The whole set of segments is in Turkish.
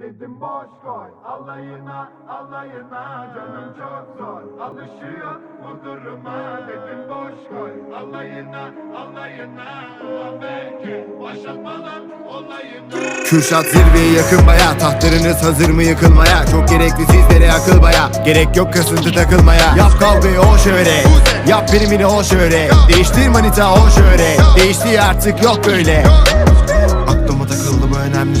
Dedim boş koy alayına alayına canım çok zor. Alışıyor bu duruma Dedim boş koy. Alayına alayına Ulan belki başlatmadan olayına Kürşat zirveye yakın baya Tahtlarınız hazır mı yıkılmaya? Çok gerekli sizlere akıl baya. Gerek yok kasıntı takılmaya. Yap kavgayı o şöyle Yap primini o şöyle Değiştir manita o şöyle Değişti artık yok böyle. Aklıma takıldı bu önemli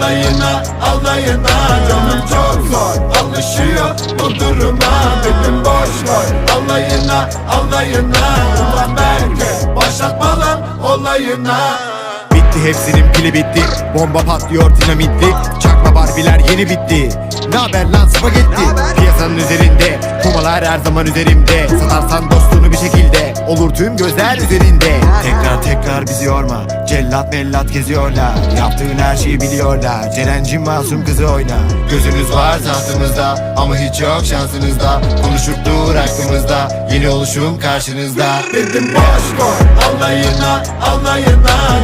alayına alayına Canım çok zor. Alışıyor bu duruma Dedim boş koy alayına alayına Ulan belki başlatma lan olayına. Bitti hepsinin pili bitti. Bomba patlıyor dinamitli Çakma barbiler yeni bitti. Ne haber lan spagetti? Piyasanın üzerinde. Kumalar her zaman üzerimde. Satarsan dostunu bir şekilde. Olur tüm gözler üzerinde. Tekrar tekrar bizi yorma Cellat mellat geziyorlar. Yaptığın her şeyi biliyorlar. Ceren'cim masum kızı oyna Gözünüz var tahtımızda Ama hiç yok şansınızda. Konuşup dur aklımızda. Yeni oluşum karşınızda. Dedim boş koy alayına alayına